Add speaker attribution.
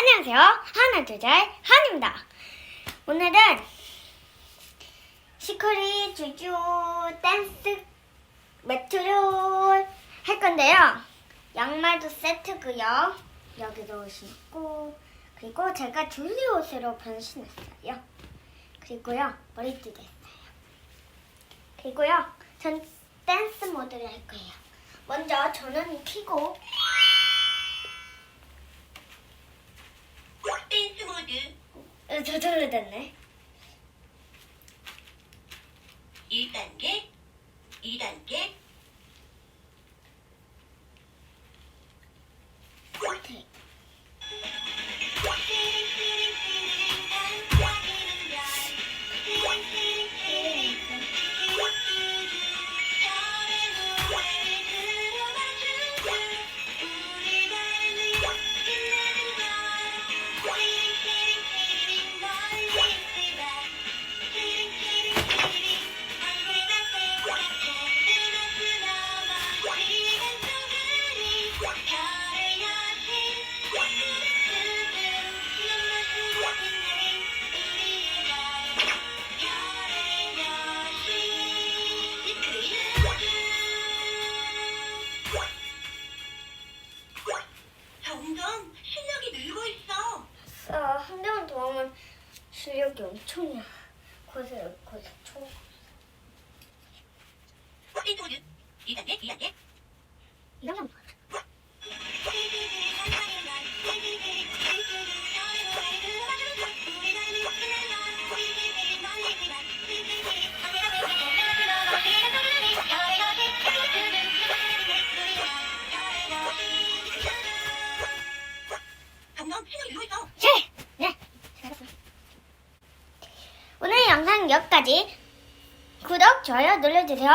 Speaker 1: 안녕하세요. 하나, 둘, 셋, 한입니다. 오늘은 시크릿 주주 댄스 매트를 할 건데요. 양말도 세트고요. 여기도 신고 그리고 제가 줄리 옷으로 변신했어요. 그리고요 머리띠도 했어요. 그리고요 전 댄스 모드를 할 거예요. 먼저 전원이 켜고 어, 저절로 됐네.
Speaker 2: 1단계, 2단계,
Speaker 1: 하면 실력이 엄청나. 고세, 고세, 총.
Speaker 2: 댄스 모드 2단계, 2단계.
Speaker 1: 이러면
Speaker 2: 점점 실력이 늘고 있어.
Speaker 1: 네! 네! 잘했어. 오늘 영상 여기까지. 구독, 좋아요 눌러주세요.